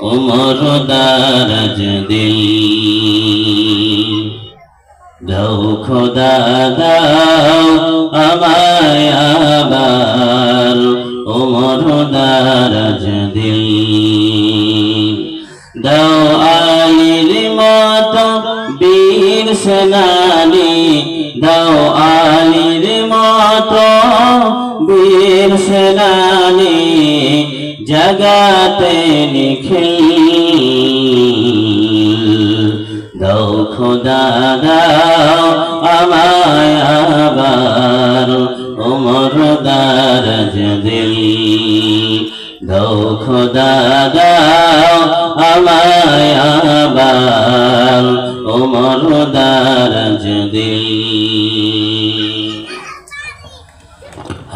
উমর দারাজ দিল। দাও খোদা, দাও আমায় আবার উমর দারাজ দিল। দাও আলীর মতো বীর সেনানি, দাও আলীর মতো বীর সেনানি। জগাতে নিখিল। দাও খোদা, দাও আমায় আবার উমর দারাজ দিল। দাও খোদা, দাও আমায় আবার উমর দারাজ দিল।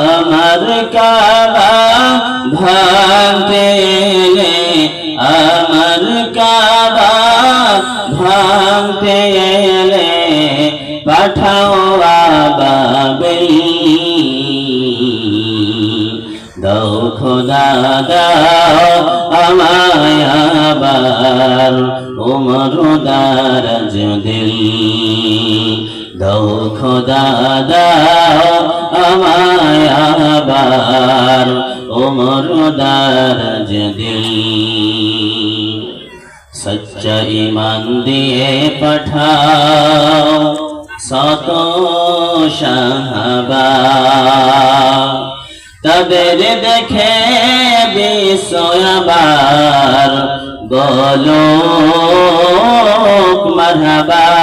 আমার কাবা ভাঙতে এলে আমার কাবা ভাঙতে এলে পাঠাও আবাবিল দাও খোদা, দাও আমায় আবার উমর দারাজ দিল। দাও খোদা, দাও আবার উমর দারাজ দিল সচ্চা ইমান দিয়ে পাঠাও শত সাহাবা। তাদের দেখে বিশ্ববার বলো মারহাবা।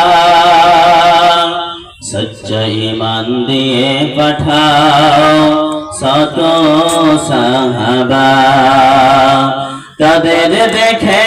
সচ্চা ইমান দিয়ে পাঠাও শত সাহাবা তাদের দেখে